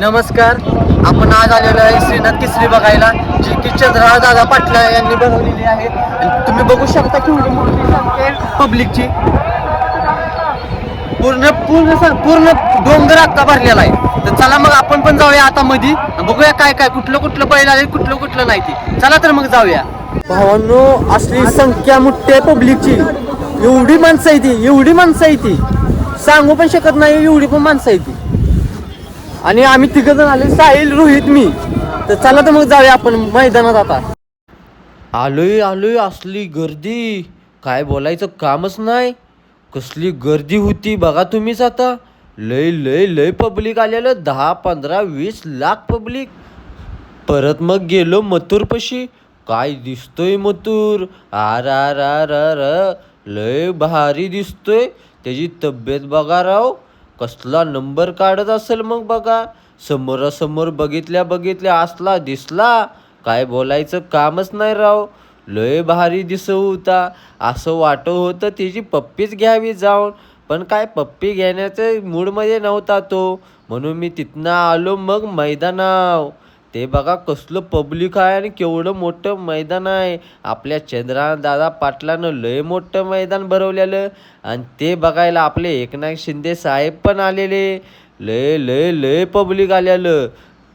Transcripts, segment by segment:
नमस्कार. आपण आज आलेलो आहे श्रीनाथ केसरी बघायला जी की चंद्रा दादा पाटला यांनी बनवलेली आहे. तुम्ही बघू शकता की एवढी मोठी संख्या आहे पब्लिकची. पूर्ण पूर्ण सर पूर्ण डोंगर आता भरलेला आहे. तर चला मग आपण पण जाऊया आता मधी. बघूया काय काय कुठलं कुठलं बैल आले कुठलं कुठलं नाही ते. चला तर मग जाऊया. भावांनो असली संख्या मोठी आहे पब्लिकची. एवढी माणसं आहे ती एवढी माणसं आहे ती. सांगू पण शकत नाही एवढी पण माणसं आहे ती. आणि आम्ही तिघ जण आले साहिल रोहित मी. तर चला तर मग जाऊया आपण मैदानात आता. आलोय आलोय असली गर्दी. काय बोलायचं कामच नाही. कसली गर्दी होती बघा तुम्हीच आता. लय लय लय पब्लिक आलेलं. दहा पंधरा वीस लाख पब्लिक. परत मग गेलो मथुरपाशी. काय दिसतोय मथुर? आर आर आर आर. लय भारी दिसतोय. त्याची तब्येत बघा राव. कसला नंबर काढत असेल मग बघा. समोरासमोर बघितल्या बघितल्या असला दिसला. काय बोलायचं कामच नाही राव. लय भारी दिसू होता. असं वाटत होतं तिची पप्पीच घ्यावी जाऊन. पण काय पप्पी घेण्याचं मूडमध्ये नव्हता तो. म्हणून मी तिथनं आलो मग मैदानाव. ते बघा कसलं पब्लिक आहे आणि केवढं मोठं मैदान आहे. आपल्या चंद्रा दादा पाटलानं लय मोठं मैदान भरवलेलं. आणि ते बघायला आपले एकनाथ शिंदे साहेब पण आलेले. लय लय लय पब्लिक आलेलं.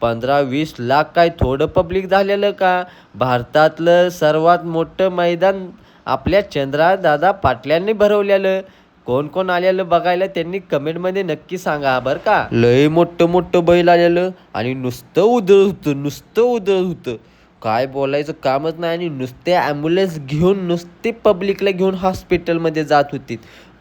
पंधरा वीस लाख काय थोडं पब्लिक झालेलं का? भारतातलं सर्वात मोठं मैदान आपल्या चंद्रा दादा पाटल्यांनी भरवलेलं. कोण कोण आलेलं बघायला त्यांनी कमेंटमध्ये नक्की सांगा बरं का? लय मोठं मोठं बैल आलेलं आणि नुसतं उधळ होतं नुसतं उधळ होतं. काय बोलायचं कामच नाही आणि नुसते ॲम्ब्युलन्स घेऊन नुसते पब्लिकला घेऊन हॉस्पिटलमध्ये जात होती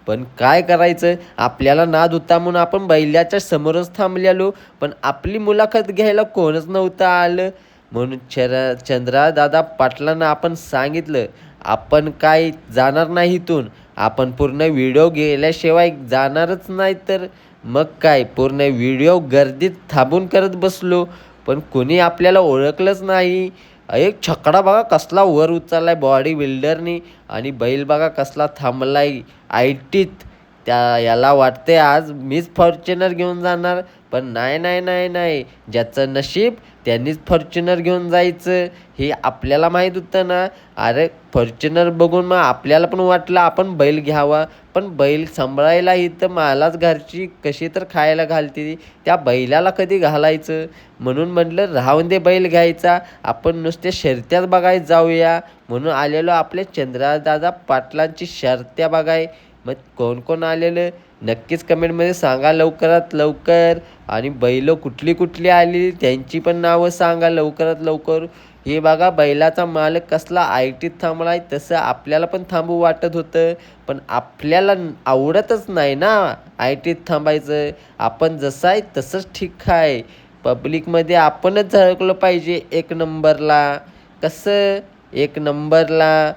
पण काय करायचं? आपल्याला नाद होता म्हणून आपण बैलाच्या समोरच थांबलेलो. पण आपली मुलाखत घ्यायला कोणच नव्हतं आलं. म्हणून चरा चंद्रा दादा पाटलांना आपण सांगितलं आपण काय जाणार नाही इथून. आपण पूर्ण व्हिडिओ गेल्याशिवाय जाणारच नाही तर मग काय? पूर्ण व्हिडिओ गर्दीत थांबून करत बसलो. पण कोणी आपल्याला ओळखलंच नाही. एक छकडा बघा कसला वर उचललाय बॉडी बिल्डरनी आणि बैल बघा कसला थांबलाय. आयटीत. त्या याला वाटते आज मीच फॉर्च्युनर घेऊन जाणार पण नाही नाही नाही नाही. ज्याचं नशीब त्यांनीच फॉर्च्युनर घेऊन जायचं. हे आपल्याला माहीत होतं ना. अरे फॉर्च्युनर बघून मग आपल्याला पण वाटलं आपण बैल घ्यावा. पण बैल सांभाळायला इथं मलाच घरची कशी तर खायला घालते. त्या बैलाला कधी घालायचं? म्हणून म्हटलं राहून दे बैल घ्यायचा. आपण नुसते शर्त्याच बघायला जाऊया. म्हणून आलेलो आपल्या चंद्रादादा पाटलांची शर्त्या बघाय. मग कोण कोण आलेलं? नक्कीच कमेंटमध्ये सांगा लवकरात लवकर. आणि बैलं कुठली कुठली आली त्यांची पण नावं सांगा लवकरात लवकर. हे बघा बैलाचा मालक कसला आय टीत थांबला आहे तसं आपल्याला पण थांबू वाटत होतं. पण आपल्याला आवडतच नाही ना आय टीत थांबायचं. आपण जसं आहे तसंच ठीक आहे. पब्लिकमध्ये आपणच झळकलं पाहिजे एक नंबरला. कसं? एक नंबरला.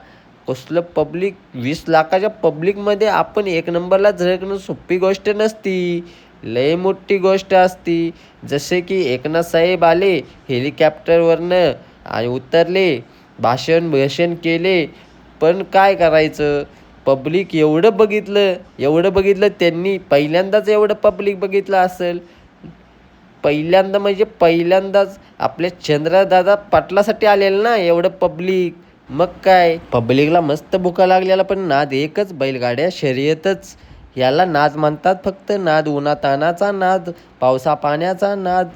कसलं पब्लिक वीस लाखाच्या पब्लिकमध्ये आपण एक नंबरला झळकणं सोपी गोष्ट नसती लय मोठी गोष्ट असती. जसे की एकनाथ साहेब आले हेलिकॉप्टरवरनं आणि उतरले भाषण भाषण केले पण काय करायचं? पब्लिक एवढं बघितलं एवढं बघितलं त्यांनी पहिल्यांदाच एवढं पब्लिक बघितलं असेल. पहिल्यांदा म्हणजे पहिल्यांदाच आपल्या चंद्रदादा पाटलासाठी आलेलं ना एवढं पब्लिक मग काय? पब्लिकला मस्त भुका लागलेला पण नाद एकच बैलगाड्या शर्यतच. याला नाद म्हणतात फक्त नाद उन्हातानाचा नाद पावसा पाण्याचा नाद.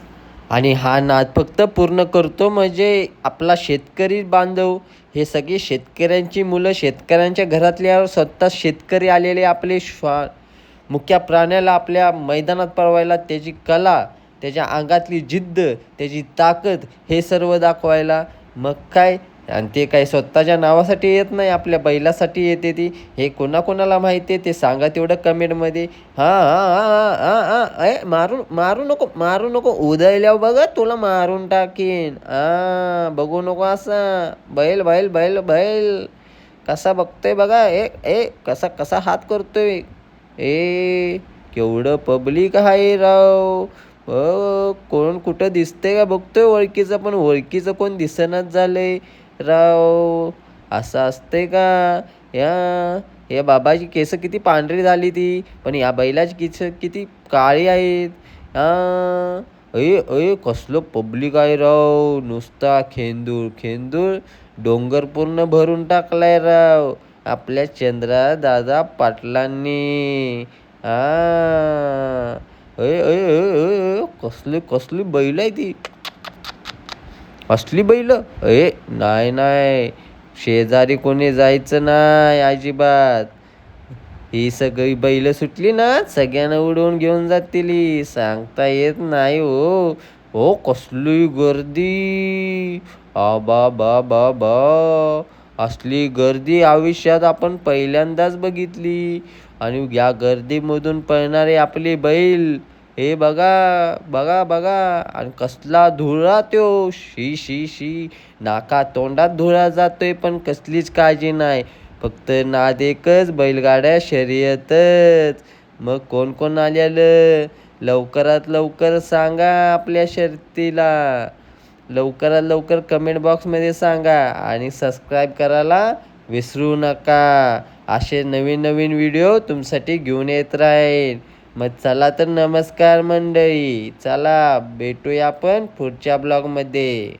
आणि हा नाद फक्त पूर्ण करतो म्हणजे आपला शेतकरी बांधव. हे सगळे शेतकऱ्यांची मुलं शेतकऱ्यांच्या घरातल्या स्वतः शेतकरी आलेले आपले श्वा मुख्या प्राण्याला आपल्या मैदानात पळवायला त्याची कला त्याच्या अंगातली जिद्द त्याची ताकद हे सर्व दाखवायला. मग काय? आणि ते काय स्वतःच्या नावासाठी येत नाही आपल्या बैलासाठी येते ती. हे कोणाकोणाला माहिती आहे ते सांगा तेवढं कमेंटमध्ये. हां हां हां हां ए मारू मारू नको मारू नको. उदयल्यावर बघा तुला मारून टाकीन. हां बघू नको असं. बैल बैल बैल बैल. कसा बघतोय बघा. ए ए कसा कसा हात करतोय. ए केवढं पब्लिक आहे राव. कोण कुठं दिसतंय का? बघतोय ओळखीचं पण ओळखीचं कोण दिसेनाच झालंय. राव असं असतंय का? या या बाबाची केसं किती पांढरी झाली ती. पण या बैलाची केस किती काळी आहेत. हा अय अय कसलं पब्लिक आहे राव. नुसता खेंदूर खेंदूर डोंगर पूर्ण भरून टाकलाय राव. आपल्या चंद्रा दादा पाटलांनी. हा अये अये अय अय अय, कसली कसली बैल आहे ती. असली बैल? ए नाही नाही. शेजारी कोणी जायचं नाही अजिबात. ही सगळी बैल सुटली ना सगळ्यांना उडवून घेऊन जातील सांगता येत नाही हो. हो कसली गर्दी. आ बा बा बा बा. असली गर्दी आयुष्यात आपण पहिल्यांदाच बघितली. आणि या गर्दीमधून पळणारे आपले बैल हे बघा बघा बघा. आणि कसला धुळा त्यो. शी शी शी. नाका तोंडात धुळा जातोय पण कसलीच काळजी नाही. फक्त नाद एकच बैलगाड्या शर्यतच. मग कोण कोण आलेलं? लवकरात लवकर सांगा आपल्या शर्तीला. लवकरात लवकर कमेंट बॉक्समध्ये सांगा आणि सबस्क्राईब करायला विसरू नका. असे नवीन नवीन व्हिडिओ तुमसाठी घेऊन येत राहील. मग चला तर नमस्कार मंडळी. चला भेटूया आपण पुढच्या ब्लॉगमध्ये.